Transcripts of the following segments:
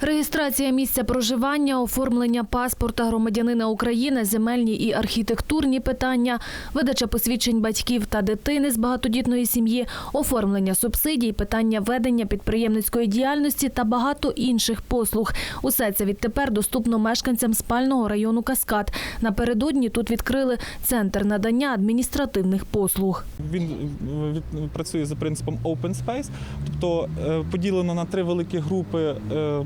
Реєстрація місця проживання, оформлення паспорта громадянина України, земельні і архітектурні питання, видача посвідчень батьків та дитини з багатодітної сім'ї, оформлення субсидій, питання ведення підприємницької діяльності та багато інших послуг. Усе це відтепер доступно мешканцям спального району Каскад. Напередодні тут відкрили центр надання адміністративних послуг. Він е, працює за принципом open space, тобто е, поділено на три великі групи е,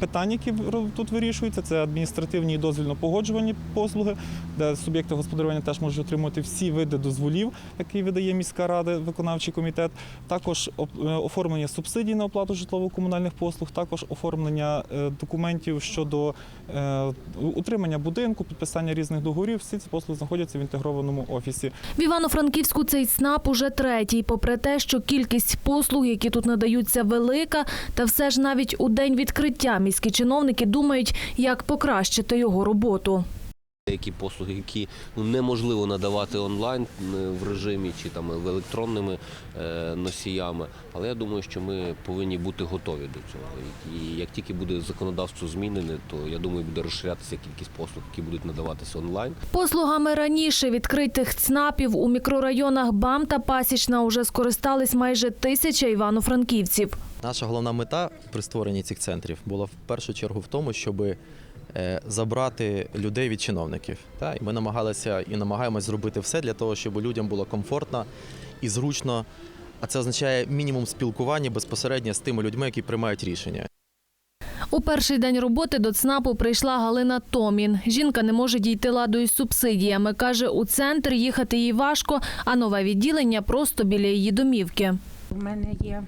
питань, які тут вирішуються. Це адміністративні і дозвільно-погоджувальні послуги, де суб'єкти господарювання теж можуть отримати всі види дозволів, які видає міська рада, виконавчий комітет. Також е, оформлення субсидій на оплату житлово-комунальних послуг, також оформлення е, документів щодо е, утримання будинку, підписання різних договорів. Всі ці послуги знаходяться в інтегрованому офісі. В Івано-Франківську цей ЦНАП уже третій, попри те, що кількість послуг, які тут надаються, велика, та все ж навіть у день відкриття міські чиновники думають, як покращити його роботу. Деякі послуги, які ну, неможливо надавати онлайн в режимі чи там в електронними е, носіями. Але я думаю, що ми повинні бути готові до цього. І як тільки буде законодавство змінене, то я думаю, буде розширятися кількість послуг, які будуть надаватися онлайн. Послугами раніше відкритих ЦНАПів у мікрорайонах БАМ та Пасічна уже скористались майже тисяча івано-франківців. Наша головна мета при створенні цих центрів була в першу чергу в тому, щоб забрати людей від чиновників. Та? І ми намагалися і намагаємось зробити все для того, щоб людям було комфортно і зручно. А це означає мінімум спілкування безпосередньо з тими людьми, які приймають рішення. У перший день роботи до ЦНАПу прийшла Галина Томін. Жінка не може дійти ладу із субсидіями. Каже, у центр їхати їй важко, а нове відділення просто біля її домівки. У мене є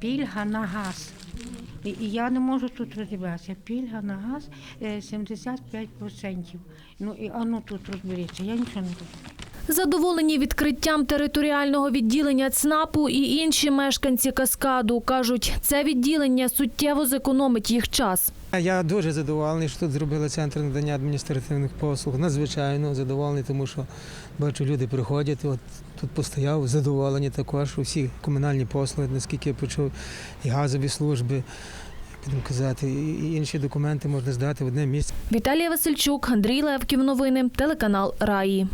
пільга на газ. І я не можу тут розібратися. Пільга на газ е, 75%. Ну і а ну тут розберіться, я нічого не розумію. Задоволені відкриттям територіального відділення ЦНАПу і інші мешканці Каскаду кажуть, це відділення суттєво зекономить їх час. Я дуже задоволений, що тут зробили центр надання адміністративних послуг. Надзвичайно задоволений, тому що бачу, люди приходять. От тут постояв, задоволені також. Усі комунальні послуги, наскільки я почув, і газові служби, будемо казати, і і інші документи можна здати в одне місце. Віталія Васильчук, Андрій Левків. Новини. Телеканал Раї.